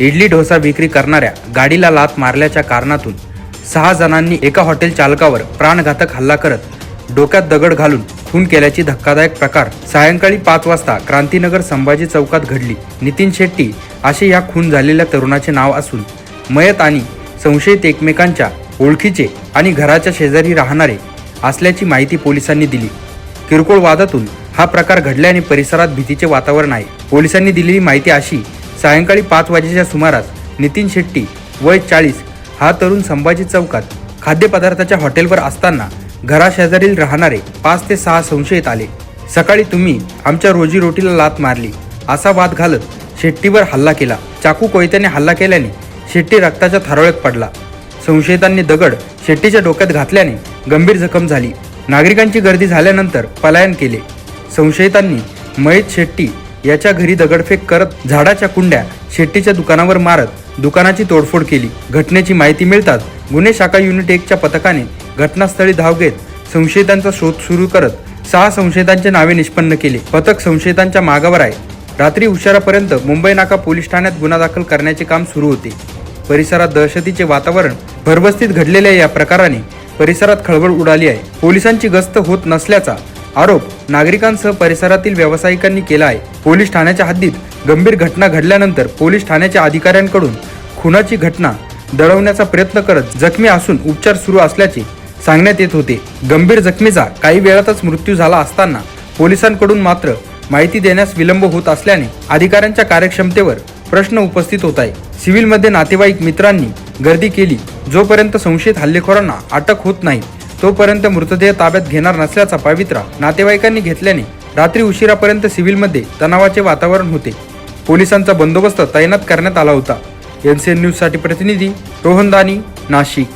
इडली डोसा विक्री करणाऱ्या गाडीला लात मारल्याच्या कारणातून सहा जणांनी एका हॉटेल चालकावर प्राणघातक हल्ला करत डोक्यात दगड घालून खून केल्याची धक्कादायक प्रकार. सायंकाळी पाच वाजता क्रांतीनगर संभाजी चौकात घडली. नितीन शेट्टी असे या खून झालेल्या तरुणाचे नाव असून मयत आणि संशयित एकमेकांच्या ओळखीचे आणि घराच्या शेजारी राहणारे असल्याची माहिती पोलिसांनी दिली. किरकोळ वादातून हा प्रकार घडल्याने परिसरात भीतीचे वातावरण आहे. पोलिसांनी दिलेली माहिती अशी सायंकाळी पाच वाजेच्या सुमारास नितीन शेट्टी वय चाळीस हा तरुण संभाजी चौकात खाद्यपदार्थाच्या हॉटेलवर असताना घराशेजारील राहणारे पाच ते सहा संशयित आले. सकाळी तुम्ही आमच्या रोजीरोटीला लात मारली असा वाद घालत शेट्टीवर हल्ला केला. चाकू कोयत्याने हल्ला केल्याने शेट्टी रक्ताच्या थारोळ्यात पडला. संशयितांनी दगड शेट्टीच्या डोक्यात घातल्याने गंभीर जखम झाली. नागरिकांची गर्दी झाल्यानंतर पलायन केले. संशयितांनी मयत शेट्टी याच्या घरी दगडफेक करत झाडाच्या कुंड्या शेट्टीच्या दुकानावर मारत दुकानाची तोडफोड केली. घटनेची माहिती मिळताच गुन्हे शाखा युनिट एकच्या पथकाने घटनास्थळी धाव घेत संशयितांचा शोध सुरू करत सहा संशयितांचे नावे निष्पन्न केले. पथक संशयितांच्या मागावर आहे. रात्री उशिरापर्यंत मुंबई नाका पोलीस ठाण्यात गुन्हा दाखल करण्याचे काम सुरू होते. परिसरात दहशतीचे वातावरण भरबस्तीत घडलेल्या या प्रकाराने परिसरात खळबळ उडाली आहे. पोलिसांची गस्त होत नसल्याचा आरोप नागरिकांसह परिसरातील व्यावसायिकांनी केला आहे पोलीस ठाण्याच्या हद्दीत गंभीर घटना घडल्यानंतर पोलीस ठाण्याच्या अधिकाऱ्यांकडून खुनाची घटना दडवण्याचा प्रयत्न करत जखमी असून उपचार सुरू असल्याचे सांगण्यात येत होते. गंभीर जखमीचा काही वेळातच मृत्यू झाला असताना पोलिसांकडून मात्र माहिती देण्यास विलंब होत असल्याने अधिकाऱ्यांच्या कार्यक्षमतेवर प्रश्न उपस्थित होत आहे. सिव्हिलमध्ये नातेवाईक मित्रांनी गर्दी केली जोपर्यंत संशयित हल्लेखोरांना अटक होत नाही. तोपर्यंत मृतदेह ताब्यात घेणार नसल्याचा पवित्रा नातेवाईकांनी घेतल्याने रात्री उशिरापर्यंत सिव्हिलमध्ये तणावाचे वातावरण होते. पोलिसांचा बंदोबस्त तैनात करण्यात आला होता. एन सी एन न्यूजसाठी प्रतिनिधी रोहन दानी नाशिक.